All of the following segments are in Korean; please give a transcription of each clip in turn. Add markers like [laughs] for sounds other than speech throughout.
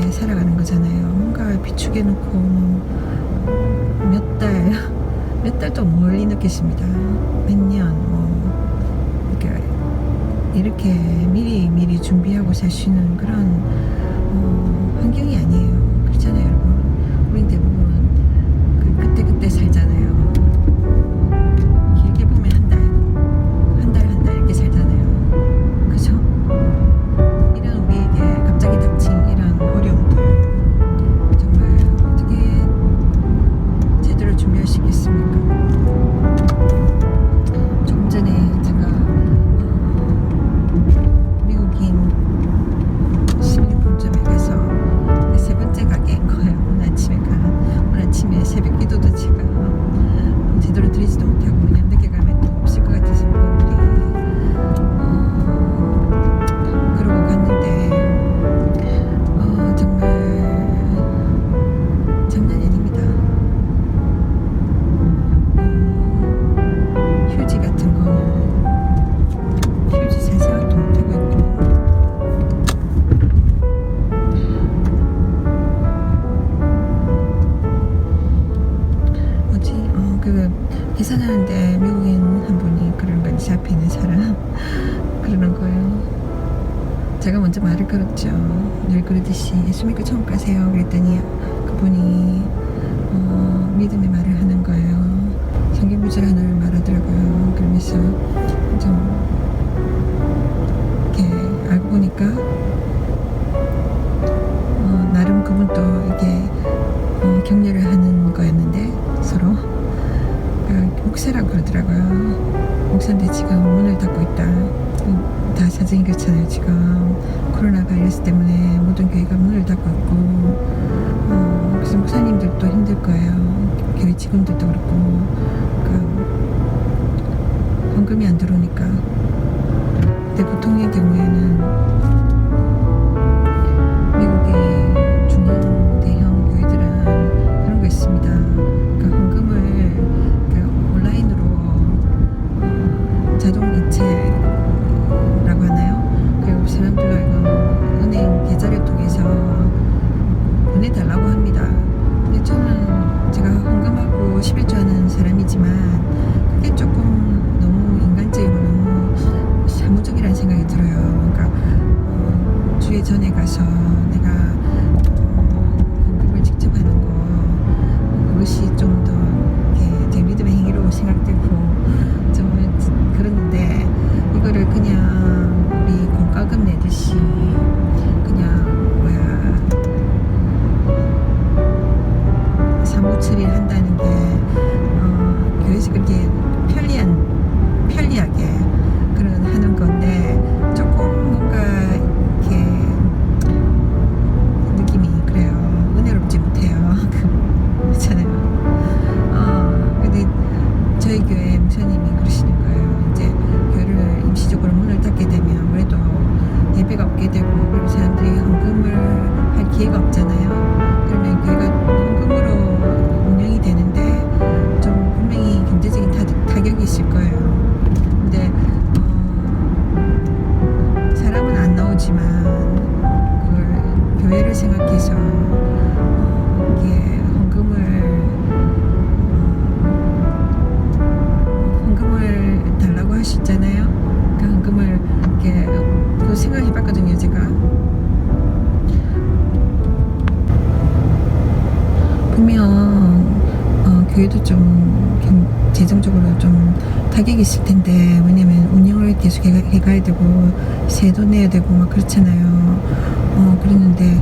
때 살아가는 거잖아요. 뭔가 비축해놓고 뭐 몇 달, [laughs] 몇 달도 멀리 느끼십니다. 몇 년, 뭐, 이렇게, 이렇게 미리 미리 준비하고 사시는 그런 어, 환경이 아니에요. 하더라고요. 그래서 좀 이렇게 알고 보니까 어, 나름 그분도 이게 어, 격려를 하는 거였는데 서로 그러니까 목사라고 그러더라고요. 목사인데 지금 문을 닫고 있다. 다 사정이 그렇잖아요. 지금 코로나 바이러스 때문에 모든 교회가 문을 닫고 있고 어, 그래서 목사님들도 힘들 거예요. 교회 직원들도 그렇고 그, 연금이 안 들어오니까. 근데 보통의 경우에 예전에 가서 내가 타격이 있을 텐데 왜냐면 운영을 계속 해가, 해가야 되고 세도 내야 되고 막 그렇잖아요. 어 그랬는데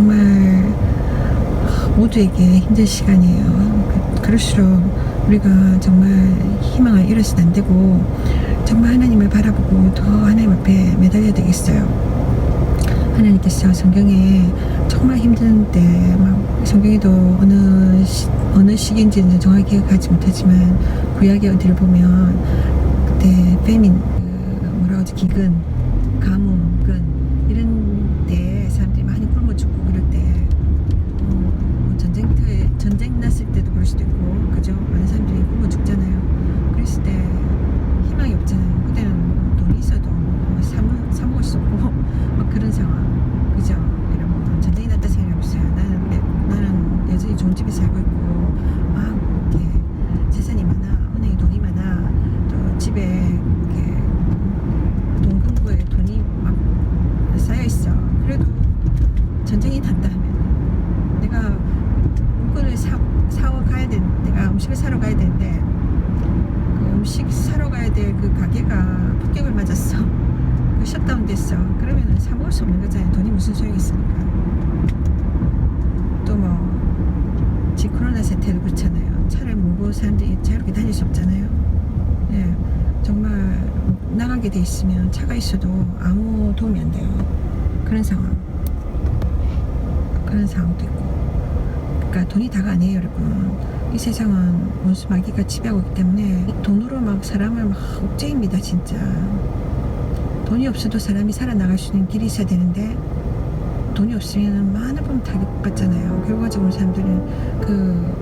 정말 모두에게 힘든 시간이에요. 그- 그럴수록 우리가 정말 희망을 잃어서는 안 되고 정말 하나님을 바라보고 더 하나님 앞에 매달려야 되겠어요. 하나님께서 성경에 정말 힘든 때, 막 성경에도 어느 시, 어느 시기인지는 정확히 기억하지 못하지만 구약의 어디를 보면 그때 페민, 그 뭐라고 하지 기근, 가뭄, 근 이런 때 사람들이 많이 굶어 죽고 그럴 때 어, 뭐 전쟁터에 전쟁 났을 때도 그럴 수도 있고 그죠 많은 사람들이 굶어 죽잖아요 그랬을 때 희망이 없잖아요 그때는 돈이 있어도 사, 먹- 사 먹을 수 없고 막 그런 상황 그죠 여러분 전쟁이 났다 생각해보세요 나는 내- 나는 여전히 좋은 집에 살고 있고 막 이렇게 재산이 많아 은행에 돈이 많아 또 집에 이렇게 돈 금고에 돈이 막 쌓여 있어 그래도 전쟁이 났다 하면 내가 물건을 사, 사러 가야 되 내가 음식을 사러 가야 되는데 그 음식 사러 가야 될 그 가게가 폭격을 맞았어 그 셧다운 됐어 그러면 사 먹을 수 없는 거잖아요 돈이 무슨 소용이겠습니까 또 뭐 지금 코로나 사태도 그렇잖아요. 차를 몰고 사람들이 자유롭게 다닐 수 없잖아요. 예 정말 나가게 돼 있으면 차가 있어도 아무 도움이 안 돼요. 그런 상황. 그런 상황도 있고. 그러니까 돈이 다가 아니에요 여러분. 이 세상은 원수 마귀가 지배하고 있기 때문에 이 돈으로 막 사람을 막 억제입니다 진짜. 돈이 없어도 사람이 살아나갈 수 있는 길이 있어야 되는데 돈이 없으면 많은 분 타격받잖아요. 결과적으로 사람들은 그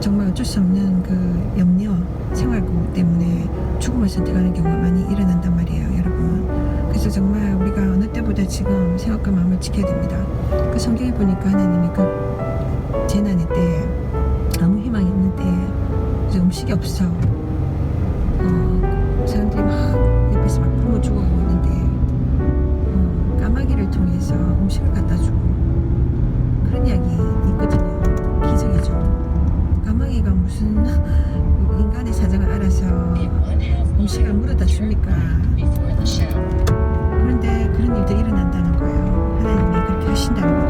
정말 어쩔 수 없는 그 염려 생활고 때문에 죽음을 선택하는 경우가 많이 일어난단 말이에요 여러분. 그래서 정말 우리가 어느 때보다 지금 생각과 마음을 지켜야 됩니다. 그 성경에 보니까 하나님이 그 재난의 때 아무 희망이 없는 때 이제 음식이 없어. 어, 사람들이 막 옆에서 막 굶어 죽어가고 까마귀를 통해서 음식을 갖다 주고 그런 이야기 있거든요 기적이죠 까마귀가 무슨 [laughs] 인간의 사정을 알아서 음식을 물어다 줍니까 그런데 그런 일들이 일어난다는 거예요. 하나님이 그렇게 하신다는. 그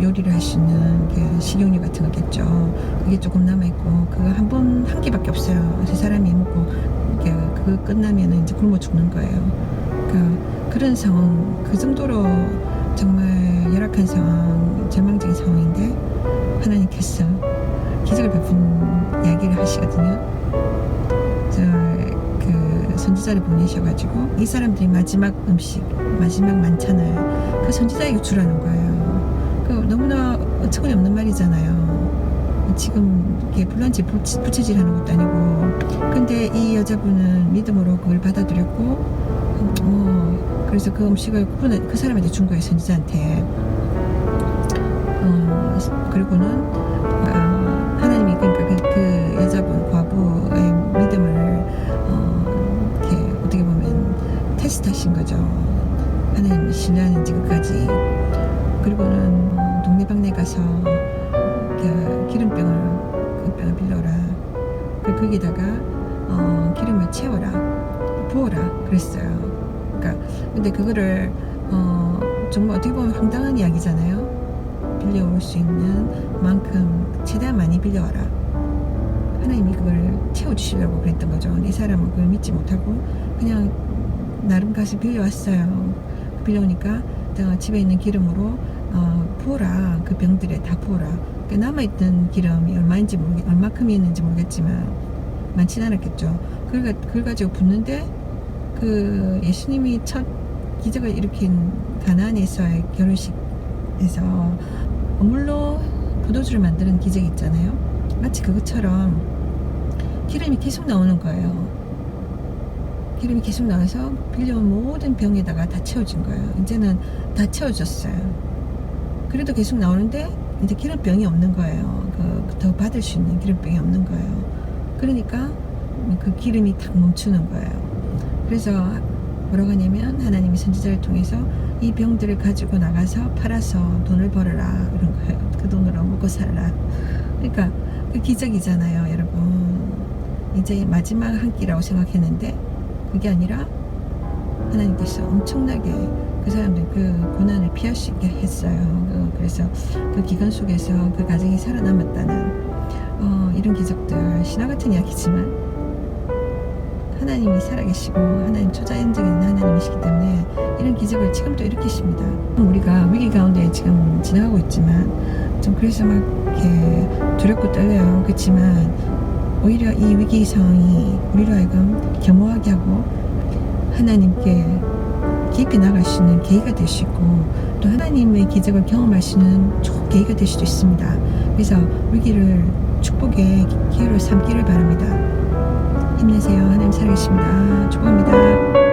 요- 요리를 있는 그 식용유 같은 거겠죠. 그게 조금 남아 있고 그거 한 번 한 개밖에 없어요. 그 사람이 먹고 그거 끝나면은 이제 굶어 죽는 거예요. 그 그런 상황 그 정도로 정말 열악한 상황, 절망적인 상황인데 하나님께서 기적을 베푼 이야기를 하시거든요. 저그 선지자를 보내셔가지고 이 사람들이 마지막 음식, 마지막 만찬을 그 선지자에게 주라는 거예요. 그 너무나 어처구니 없는 말이잖아요. 지금 이게 불난지 부채질 하는 것도 아니고, 근데 이 여자분은 믿음으로 그걸 받아들였고, 음, 뭐 그래서 그 음식을 그 사람한테 준 거예요 선지자한테. 어, 그리고는 어, 하나님이 그러니까 그, 그 여자분 과부의 믿음을 어, 이렇게 어떻게 보면 테스트 하신 거죠. 하나님 신뢰하는지 끝까지. 그리고는 뭐 동네방네 가서 그 기름병을 그 병을 빌려라. 그 거기다가 어, 기름을 채워라, 부어라 그랬어요. 그러니까 근데 그거를 어, 정말 어떻게 보면 황당한 이야기잖아요. 빌려올 수 있는 만큼 최대한 많이 빌려와라. 하나님이 그걸 채워주시려고 그랬던 거죠. 이 사람은 그걸 믿지 못하고 그냥 나름 가서 빌려왔어요. 빌려오니까 내가 집에 있는 기름으로 어, 부어라. 그 병들에 다 부어라. 그 남아있던 기름이 얼마인지 모르겠, 얼마큼이 있는지 모르겠지만 많진 않았겠죠. 그걸, 가- 그걸 가지고 붓는데 그 예수님이 첫 기적을 일으킨 가나안에서의 결혼식에서 물로 포도주를 만드는 기적이 있잖아요. 마치 그것처럼 기름이 계속 나오는 거예요. 기름이 계속 나와서 빌려온 모든 병에다가 다 채워진 거예요. 이제는 다 채워졌어요. 그래도 계속 나오는데 이제 기름병이 없는 거예요. 그 더 받을 수 있는 기름병이 없는 거예요. 그러니까 그 기름이 탁 멈추는 거예요. 그래서 뭐라고 하냐면 하나님이 선지자를 통해서 이 병들을 가지고 나가서 팔아서 돈을 벌어라 그런 거예요. 그 돈으로 먹고 살라. 그러니까 그 기적이잖아요, 여러분. 이제 마지막 한 끼라고 생각했는데 그게 아니라 하나님께서 엄청나게 그 사람들 그 고난을 있게 했어요. 그- 그래서 그 기간 속에서 그 가정이 살아남았다는 어, 이런 기적들 신화 같은 이야기지만 하나님이 살아계시고 하나님 초자연적인 하나님이시기 때문에 이런 기적을 지금도 일으키십니다. 우리가 위기 가운데 지금 지나가고 있지만 좀 그래서 막 이렇게 두렵고 떨려요. 그렇지만 오히려 이 위기 상황이 우리로 하여금 겸허하게 하고 하나님께 깊이 있는 계기가 있고 또 하나님의 기적을 있는 좋은 계기가 될 수도 있습니다. 그래서 위기를 축복의 기회로 삼기를 바랍니다. 힘내세요. 하나님 살아계십니다. 축복합니다.